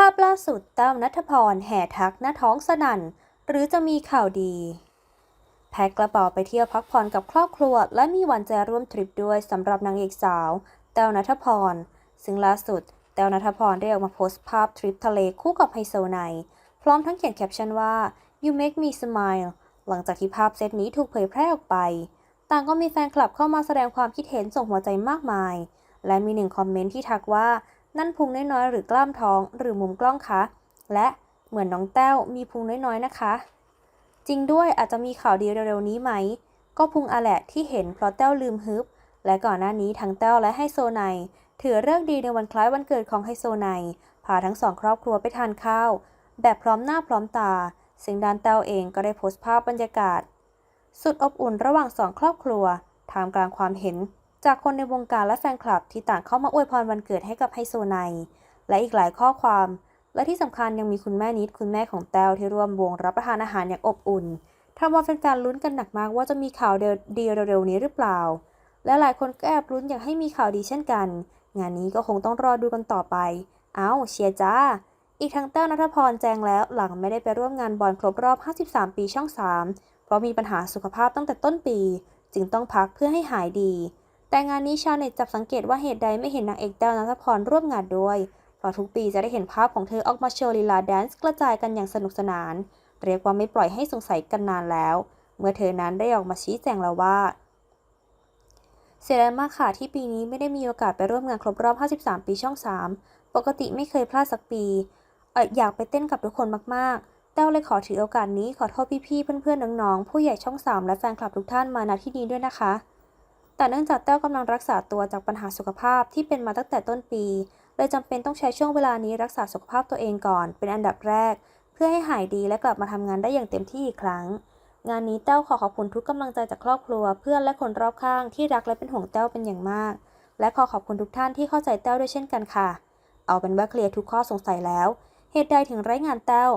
ภาพล่าสุดแต้วนัทพรแห่ทักหน้าท้องสนั่น หรือจะมีข่าวดี แพ็คกระเป๋าไปเที่ยวพักผ่อนกับครอบครัว และมีหวันใจร่วมทริปด้วยสำหรับนางเอกสาวแต้วนัทพร ซึ่งล่าสุดแต้วนัทพรได้ออกมาโพสต์ภาพทริปทะเลคู่กับไฮโซไนพร้อมทั้งเขียนแคปชั่นว่า you make me smile หลังจากที่ภาพเซตนี้ถูกเผยแพร่ออกไป ต่างก็มีแฟนคลับเข้ามาแสดงความคิดเห็นส่งหัวใจมากมาย และมีหนึ่งคอมเมนต์ที่ทักว่า นั่นพุงน้อยๆหรือกล้ามท้องหรือมุมกล้องคะ และเหมือนน้องแต้วมีพุงน้อยๆนะคะ จริงด้วยอาจจะมีข่าวดีเร็วๆนี้ไหม ก็พุงอาแหละที่เห็นเพราะแต้วลืมฮึบ และก่อนหน้านี้ทั้งแต้วและไฮโซไนถือเลิกษ์ดีในวันคล้ายวันเกิดของไฮโซไนพาทั้งสองครอบครัวไปทานข้าว แบบพร้อมหน้าพร้อมตา ซึ่งดานแต้วเองก็ได้โพสต์ภาพบรรยากาศ สุดอบอุ่นระหว่างสองครอบครัวท่ามกลางความเห็น จากคนในวงการและแฟนคลับที่ต่างเข้ามาอวยพรวันเกิดให้กับไฮโซไนและอีกหลายข้อความ และที่สำคัญยังมีคุณแม่นิดคุณแม่ของแต้วที่ร่วมวงรับประทานอาหารอย่างอบอุ่นทำเอาแฟนๆลุ้นกันหนักมากว่าจะมีข่าวดีเร็วๆนี้หรือเปล่า และหลายคนก็แอบลุ้นอยากให้มีข่าวดีเช่นกัน งานนี้ก็คงต้องรอดูกันต่อไป เอ้าเชียร์จ้า อีกทั้งแต้วนัทพรแจ้งแล้วหลังไม่ได้ไปร่วมงานบอลครบรอบ 53 ปีช่อง 3 เพราะมีปัญหาสุขภาพตั้งแต่ต้นปี จึงต้องพักเพื่อให้หายดี แต่งานนี้ชาวเน็ตจับสังเกตว่าเหตุใดไม่เห็นนางเอกแต้วนัทพรร่วมงานด้วยเพราะทุกปีจะได้เห็นภาพของเธอออกมาโชว์ลีลาแดนซ์กระจายกันอย่างสนุกสนาน เรียกว่าไม่ปล่อยให้สงสัยกันนานแล้ว เมื่อเธอนั้นได้ออกมาชี้แจงแล้วว่า เสียดายมากค่ะที่ปีนี้ไม่ได้มีโอกาสไปร่วมงานครบรอบ 53 ปีช่อง 3 ปกติไม่เคยพลาดสักปีอออยากไปเต้นกับทุกคนมากๆแต้วเลยขอถือโอกาสนี้ขอโทษพี่ๆเพื่อนๆน้องๆผู้ใหญ่ช่อง 3 และแฟนคลับทุกท่านมาณที่นี้ด้วยนะคะ แต่เนื่องจากแต้วกำลังรักษาตัวจากปัญหาสุขภาพที่เป็นมาตั้งแต่ต้นปี เลยจำเป็นต้องใช้ช่วงเวลานี้รักษาสุขภาพตัวเองก่อน เป็นอันดับแรก เพื่อให้หายดีและกลับมาทำงานได้อย่างเต็มที่อีกครั้ง งานนี้แต้วขอขอบคุณทุกกำลังใจจากครอบครัว เพื่อนและคนรอบข้างที่รักและเป็นห่วงแต้วเป็นอย่างมาก และขอขอบคุณทุกท่านที่เข้าใจแต้วด้วยเช่นกันค่ะ เอาเป็นว่าเคลียร์ทุกข้อสงสัยแล้ว เหตุใดถึงไร้งานแต้ว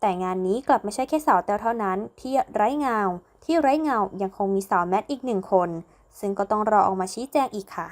แต่งานนี้กลับไม่ใช่แค่สาวแต้วเท่านั้น ที่ไร้เงาที่ไร้เงายังคงมีสาวแมทอีกหนึ่งคน ซึ่งก็ต้องรอออกมาชี้แจงอีกค่ะ